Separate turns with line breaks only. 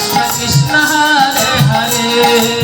Krishna Krishna Hare Hare.